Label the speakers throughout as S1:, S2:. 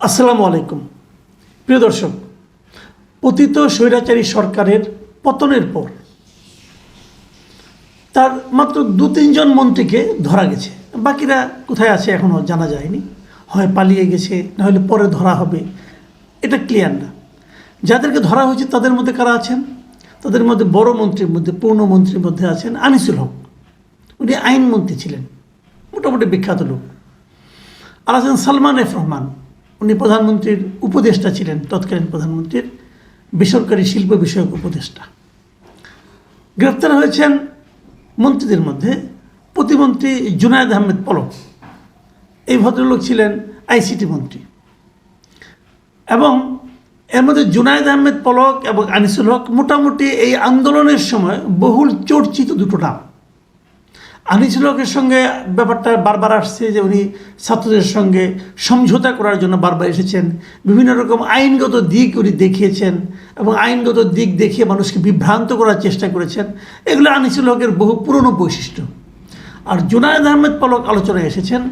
S1: আসসালামু আলাইকুম। প্রিয় দর্শক, পতিত স্বৈরাচারী সরকারের পতনের পর তার মাত্র দু তিনজন মন্ত্রীকে ধরা গেছে। বাকিরা কোথায় আছে এখনও জানা যায়নি। হয় পালিয়ে গেছে নাহলে পরে ধরা হবে, এটা ক্লিয়ার না। যাদেরকে ধরা হয়েছে তাদের মধ্যে কারা আছেন? তাদের মধ্যে বড় মন্ত্রীর মধ্যে, পূর্ণ মন্ত্রীর মধ্যে আছেন আনিসুল হক। উনি আইনমন্ত্রী ছিলেন, মোটামুটি বিখ্যাত লোক। আর আছেন সালমান এফ রহমান। উনি প্রধানমন্ত্রীর উপদেষ্টা ছিলেন, তৎকালীন প্রধানমন্ত্রীর বেসরকারি শিল্প বিষয়ক উপদেষ্টা। গ্রেপ্তার হয়েছেন মন্ত্রীদের মধ্যে প্রতিমন্ত্রী জুনায়দ আহমেদ পলক। এই ভদ্রলোক ছিলেন আইসিটি মন্ত্রী। এবং এর মধ্যে জুনায়দ আহমেদ পলক এবং আনিসুল হক মোটামুটি এই আন্দোলনের সময় বহুল চর্চিত দুটো নাম। আনিসুল হকের সঙ্গে ব্যাপারটা বারবার আসছে যে উনি ছাত্রদের সঙ্গে সমঝোতা করার জন্য বারবার এসেছেন। বিভিন্ন রকম আইনগত দিক উনি দেখিয়েছেন এবং আইনগত দিক দেখিয়ে মানুষকে বিভ্রান্ত করার চেষ্টা করেছেন। এগুলো আনিসুল হকের বহু পুরনো বৈশিষ্ট্য। আর জুনায়দ আহমেদ পলক আলোচনায় এসেছেন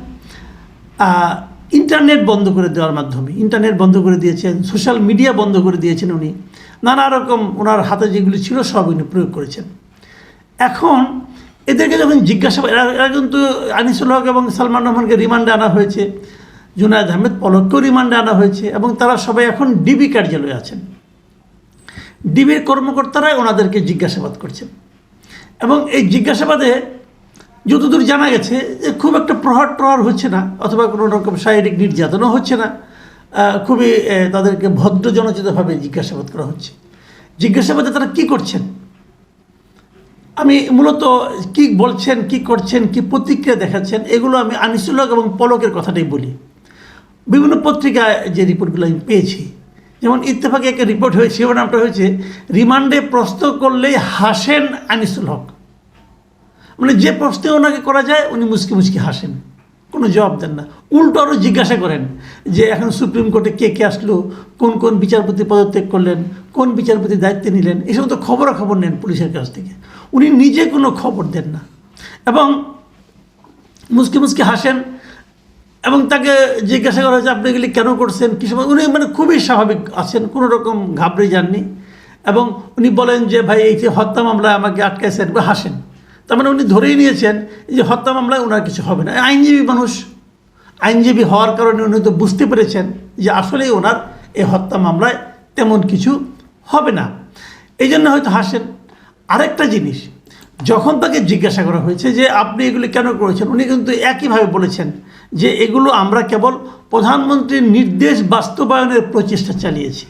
S1: ইন্টারনেট বন্ধ করে দেওয়ার মাধ্যমে। ইন্টারনেট বন্ধ করে দিয়েছেন, সোশ্যাল মিডিয়া বন্ধ করে দিয়েছেন উনি। নানা রকম ওনার হাতে যেগুলি ছিল সব উনি প্রয়োগ করেছেন। এখন এদেরকে যখন জিজ্ঞাসাবাদ এরা কিন্তু আনিসুল হক এবং সালমান রহমানকে রিমান্ডে আনা হয়েছে। জুনায়দ আহমেদ পলককেও রিমান্ডে আনা হয়েছে এবং তারা সবাই এখন ডিবি কার্যালয়ে আছেন। ডিবির কর্মকর্তারাই ওনাদেরকে জিজ্ঞাসাবাদ করছেন। এবং এই জিজ্ঞাসাবাদে যতদূর জানা গেছে যে খুব একটা প্রহার প্রহার হচ্ছে না, অথবা কোনো রকম শারীরিক নির্যাতনও হচ্ছে না খুবই তাদেরকে ভদ্র জনচিতভাবে জিজ্ঞাসাবাদ করা হচ্ছে। জিজ্ঞাসাবাদে তারা কি করছেন? আমি মূলত কি বলছেন, কি করছেন, কি প্রতিক্রিয়া দেখাচ্ছেন, এগুলো আমি আনিসুলক এবং পলকের কথাটাই বলি। বিভিন্ন পত্রিকায় যে রিপোর্টগুলো আমি পেয়েছি, যেমন ইত্তেফাকে একটা রিপোর্ট হয়েছে শিরোনামটা হয়েছে, রিমান্ডে প্রশ্ন করলেই হাসেন আনিসুল হক। মানে যে প্রশ্নে ওনাকে করা যায়, উনি মুচকি মুচকি হাসেন। কোনো জবাব দেন না। উল্টো আরও জিজ্ঞাসা করেন যে এখন সুপ্রিম কোর্টে কে কে আসলো, কোন কোন বিচারপতি পদত্যাগ করলেন, কোন বিচারপতি দায়িত্বে নিলেন এই সমস্ত খবরাখবর নেন পুলিশের কাছ থেকে। উনি নিজে কোনো খবর দেন না। এবং মুসকি মুসকি হাসেন এবং তাকে জিজ্ঞাসা করা হয়েছে, আপনি এগুলি কেন করছেন? কী সময়? উনি মানে খুবই স্বাভাবিক আছেন, কোনো রকম ঘাবড়ে যাননি। এবং উনি বলেন যে, ভাই, এই যে হত্যা মামলায় আমাকে আটকাইছেন। হাসেন। তার মানে উনি ধরেই নিয়েছেন যে হত্যা মামলায় ওনার কিছু হবে না। আইনজীবী মানুষ, আইনজীবী হওয়ার কারণে উনি তো বুঝতে পেরেছেন যে আসলেই ওনার এই হত্যা মামলায় তেমন কিছু হবে না। এই জন্য হয়তো হাসেন। আরেকটা জিনিস, যখন তাকে জিজ্ঞাসা করা হয়েছে যে আপনি এগুলি কেন করেছেন, উনি কিন্তু একইভাবে বলেছেন যে এগুলো আমরা কেবল প্রধানমন্ত্রীর নির্দেশ বাস্তবায়নের প্রচেষ্টা চালিয়েছি।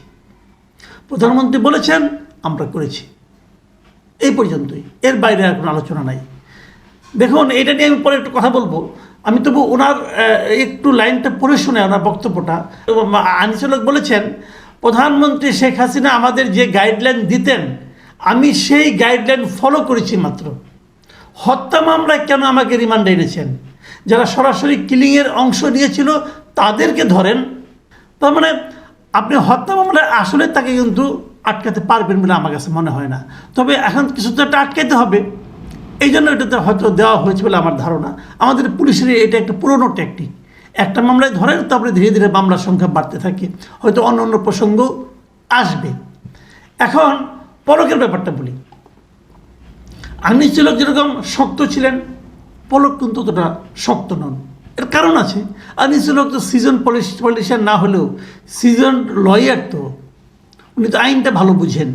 S1: প্রধানমন্ত্রী বলেছেন, আমরা করেছি। এই পর্যন্তই। এর বাইরে আর কোনো আলোচনা নাই। দেখুন, এটা নিয়ে আমি পরে একটু কথা বলব। আমি তবু ওনার একটু লাইনটা পড়ে শুনে ওনার বক্তব্যটা। আনিসুলক বলেছেন, প্রধানমন্ত্রী শেখ হাসিনা আমাদের যে গাইডলাইন দিতেন, আমি সেই গাইডলাইন ফলো করেছি মাত্র। হত্যা মামলায় কেন আমাকে রিমান্ডে এনেছেন? যারা সরাসরি কিলিংয়ের অংশ নিয়েছিল, তাদেরকে ধরেন। তার মানে আপনি হত্যা মামলায় আসলে তাকে কিন্তু আটকাতে পারবেন বলে আমার কাছে মনে হয় না। তবে এখন কিছু তো একটা আটকাতে হবে। এই জন্য এটাতে হয়তো দেওয়া হয়েছে বলে আমার ধারণা। আমাদের পুলিশের এটা একটা পুরনো টেকনিক একটা মামলায় ধরেন, তারপরে ধীরে ধীরে মামলার সংখ্যা বাড়তে থাকে। হয়তো অন্য অন্য প্রসঙ্গ আসবে। এখন পলকের ব্যাপারটা বলি। আনিস চিলক যেরকম শক্ত ছিলেন, পলক কিন্তু অতটা শক্ত নন। এর কারণ আছে। আনিস চিলক তো সিজন পলিশ পলিটিশিয়ান না হলেও সিজন লয়ার তো। উনি তো আইনটা ভালো বুঝেন।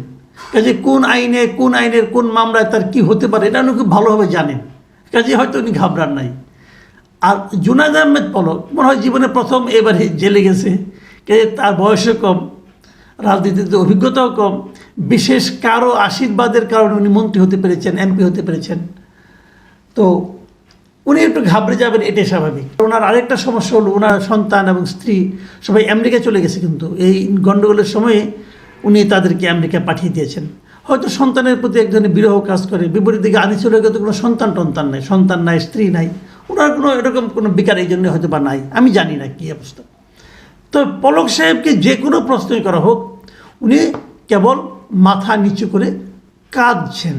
S1: কাজে কোন আইনে, কোন আইনের কোন মামলায় তার কি হতে পারে, এটা উনি খুব ভালোভাবে জানেন। কাজে হয়তো উনি ঘাবড়ান নাই। আর জুনাদ আহমেদ পলক, মনে হয় জীবনে প্রথম এবারে জেলে গেছে। কাজে তার বয়সও কম, রাজনীতিতে অভিজ্ঞতাও কম। বিশেষ কারও আশীর্বাদের কারণে উনি মন্ত্রী হতে পেরেছেন, এমপি হতে পেরেছেন। তো উনি একটু ঘাবড়ে যাবেন, এটাই স্বাভাবিক। ওনার আরেকটা সমস্যা হলো, ওনার সন্তান এবং স্ত্রী সবাই আমেরিকা চলে গেছে কিন্তু। এই গণ্ডগোলের সময়ে উনি তাদেরকে আমেরিকা পাঠিয়ে দিয়েছেন। হয়তো সন্তানের প্রতি এক ধরনের বিরহ কাজ করে, বিপরীত দিকে হকের তো কোনো সন্তান টন্তান নাই, সন্তান নাই, স্ত্রী নাই, ওনার কোনো এরকম কোনো বিকার এই জন্য হয়তো বা নাই, আমি জানি না কী অবস্থা। তো পলক সাহেবকে যে কোনো প্রশ্নই করা হোক, উনি কেবল মাথা নিচু করে কাঁদছেন,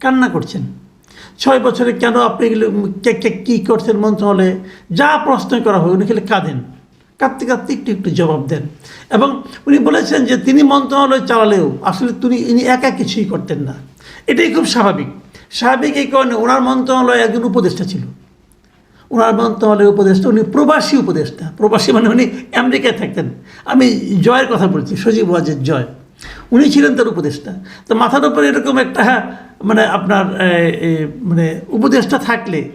S1: কান্না করছেন। ছয় বছরে কেন আপনি কী করছেন মন্ত্রণালয়ে, যা প্রশ্ন করা হয় উনি খেলে কাঁদেন। কাঁদতে কাঁদতে একটু একটু জবাব দেন। এবং উনি বলেছেন যে তিনি মন্ত্রণালয় চালালেও আসলে তিনি ইনি একা কিছুই করতেন না। এটাই খুব স্বাভাবিক। স্বাভাবিক এই কারণে ওনার মন্ত্রণালয়ে একজন উপদেষ্টা ছিল। ওনার মন্ত্রণালয়ের উপদেষ্টা উনি প্রবাসী উপদেষ্টা। প্রবাসী মানে উনি আমেরিকায় থাকতেন। আমি জয়ের কথা বলছি সজীব ওয়াজের জয়। উনি ছিলেন তার উপদেষ্টা। তো মাথার উপরে এরকম একটা হ্যাঁ, মানে আপনার মানে উপদেষ্টা থাকলে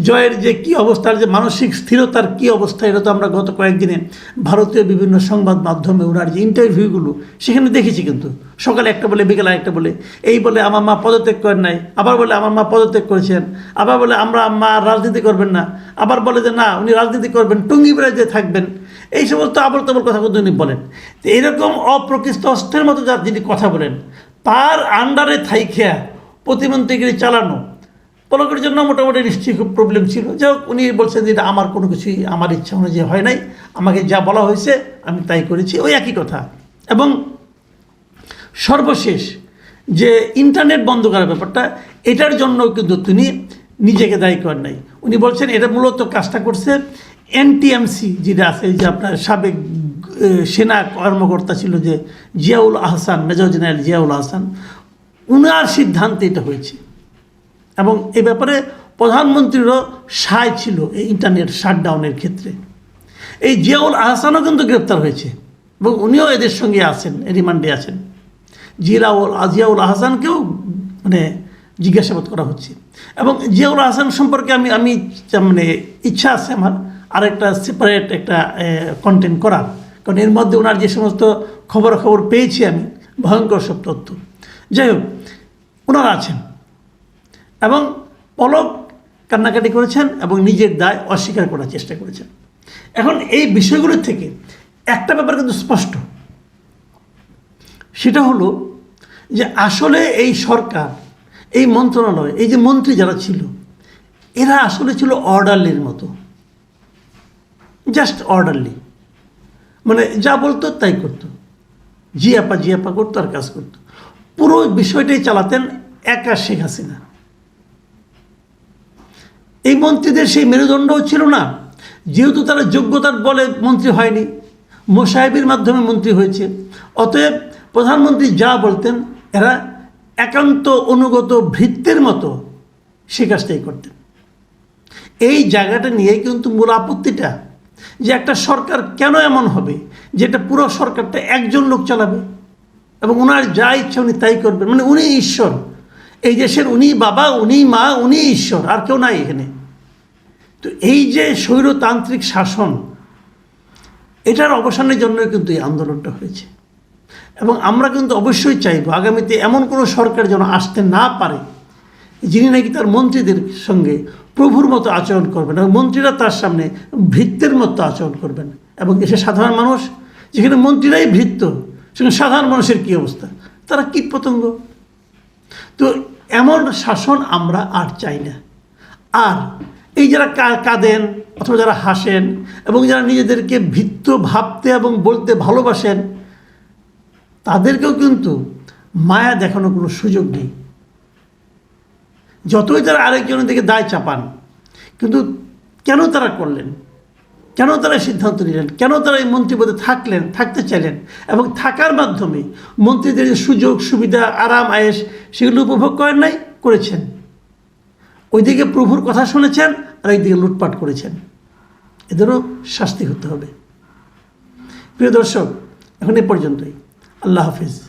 S1: জয়ের যে কি অবস্থার যে মানসিক স্থিরতার কি অবস্থা, এটা তো আমরা গত কয়েকদিনে ভারতীয় বিভিন্ন সংবাদ মাধ্যমে ওনার যে ইন্টারভিউগুলো সেখানে দেখেছি কিন্তু। সকালে একটা বলে, বিকেলে একটা বলে। এই বলে, আমার মা পদত্যাগ করেন নাই। আবার বলে, আমার মা পদত্যাগ করেছেন। আবার বলে, আমরা মা রাজনীতি করবেন না। আবার বলে যে, না, উনি রাজনীতি করবেন, টুঙ্গি যে থাকবেন। এই সমস্ত আবল তাবল কথা কিন্তু উনি বলেন। এরকম অপ্রকৃষ্ট অস্ত্রের মতো যার যিনি কথা বলেন, তার আন্ডারে থাইখিয়া প্রতিমন্ত্রীগিরি চালানো পলকের জন্য মোটামুটি নিশ্চয়ই খুব প্রবলেম ছিল। যাই হোক, উনি বলছেন যে এটা আমার কোনো কিছুই, আমার ইচ্ছা অনুযায়ী হয় নাই। আমাকে যা বলা হয়েছে, আমি তাই করেছি। ওই একই কথা। এবং সর্বশেষ যে ইন্টারনেট বন্ধ করার ব্যাপারটা, এটার জন্য কিন্তু তিনি নিজেকে দায়ী করেন নাই। উনি বলছেন, এটা মূলত কাজটা করছে এনটিএমসি যেটা আছে যে আপনার সাবেক সেনা কর্মকর্তা ছিল যে জিয়াউল আহসান, মেজর জেনারেল জিয়াউল আহসান। উনার সিদ্ধান্তে এটা হয়েছে। এবং এ ব্যাপারে প্রধানমন্ত্রীরও সায় ছিল এই ইন্টারনেট শাটডাউনের ক্ষেত্রে। এই জিয়াউল আহসানও কিন্তু গ্রেপ্তার হয়েছে এবং উনিও এদের সঙ্গে আছেন, রিমান্ডে আছেন। জিয়াউল জিয়াউল আহসানকেও মানে জিজ্ঞাসাবাদ করা হচ্ছে। এবং জিয়াউল আহসান সম্পর্কে আমি আমি মানে ইচ্ছা আছে আমার আরেকটা সেপারেট একটা কন্টেন্ট করার। কারণ এর মধ্যে ওনার যে সমস্ত খবরাখবর পেয়েছি আমি, ভয়ঙ্কর সব তথ্য। যাই হোক, ওনারা আছেন। এবং পলক কান্নাকাটি করেছেন এবং নিজের দায় অস্বীকার করার চেষ্টা করেছেন। এখন এই বিষয়গুলোর থেকে একটা ব্যাপার কিন্তু স্পষ্ট। সেটা হলো যে আসলে এই সরকার, এই মন্ত্রণালয়, এই যে মন্ত্রী যারা ছিল, এরা আসলে ছিল অর্ডারলির মতো। Just orderly. মানে যা বলতো তাই করতো। জিয়াপা জিয়াপা করতো আর কাজ করতো। পুরো বিষয়টাই চালাতেন একা শেখ হাসিনা। এই মন্ত্রীদের সেই মেরুদণ্ডও ছিল না। যেহেতু তারা যোগ্যতার বলে মন্ত্রী হয়নি, মোসাহেবের মাধ্যমে মন্ত্রী হয়েছে। অতএব প্রধানমন্ত্রী যা বলতেন, এরা একান্ত অনুগত ভৃত্যের মতো সে কাজটাই করতেন। এই জায়গাটা নিয়ে কিন্তু মূল আপত্তিটা, যে একটা সরকার কেন এমন হবে যেটা পুরো সরকারটা একজন লোক চালাবে এবং ওনার যা ইচ্ছা উনি তাই করবেন। মানে উনি ঈশ্বর। এই দেশের উনি বাবা, উনি মা, উনি ঈশ্বর, আর কেউ নাই এখানে। তো এই যে স্বৈরতান্ত্রিক শাসন, এটার অবসানের জন্য কিন্তু এই আন্দোলনটা হয়েছে। এবং আমরা কিন্তু অবশ্যই চাইব, আগামীতে এমন কোনো সরকার যেন আসতে না পারে, যিনি নাকি তার মন্ত্রীদের সঙ্গে প্রভুর মতো আচরণ করবেন এবং মন্ত্রীরা তার সামনে ভৃত্যের মতো আচরণ করবেন। এবং দেশের সাধারণ মানুষ, যেখানে মন্ত্রীরাই ভৃত্য, সেখানে সাধারণ মানুষের কী অবস্থা? তারা কীট পতঙ্গ। তো এমন শাসন আমরা আর চাই না। আর এই যারা কাঁদেন অথবা যারা হাসেন এবং যারা নিজেদেরকে ভিত্ত ভাবতে এবং বলতে ভালোবাসেন, তাদেরকেও কিন্তু মায়া দেখানোর কোনো সুযোগ নেই। যতই তারা আরেকজনের দিকে দায় চাপান, কিন্তু কেন তারা করলেন? কেন তারা সিদ্ধান্ত নিলেন? কেন তারা এই মন্ত্রীপদে থাকলেন, থাকতে চাইলেন? এবং থাকার মাধ্যমে মন্ত্রীদের যে সুযোগ, সুবিধা, আরাম আয়েস সেগুলো উপভোগ করেন নাই? করেছেন। ওইদিকে প্রভুর কথা শুনেছেন আর এইদিকে লুটপাট করেছেন। এদেরও শাস্তি হতে হবে। প্রিয় দর্শক, এখন এ পর্যন্তই। আল্লাহ হাফিজ।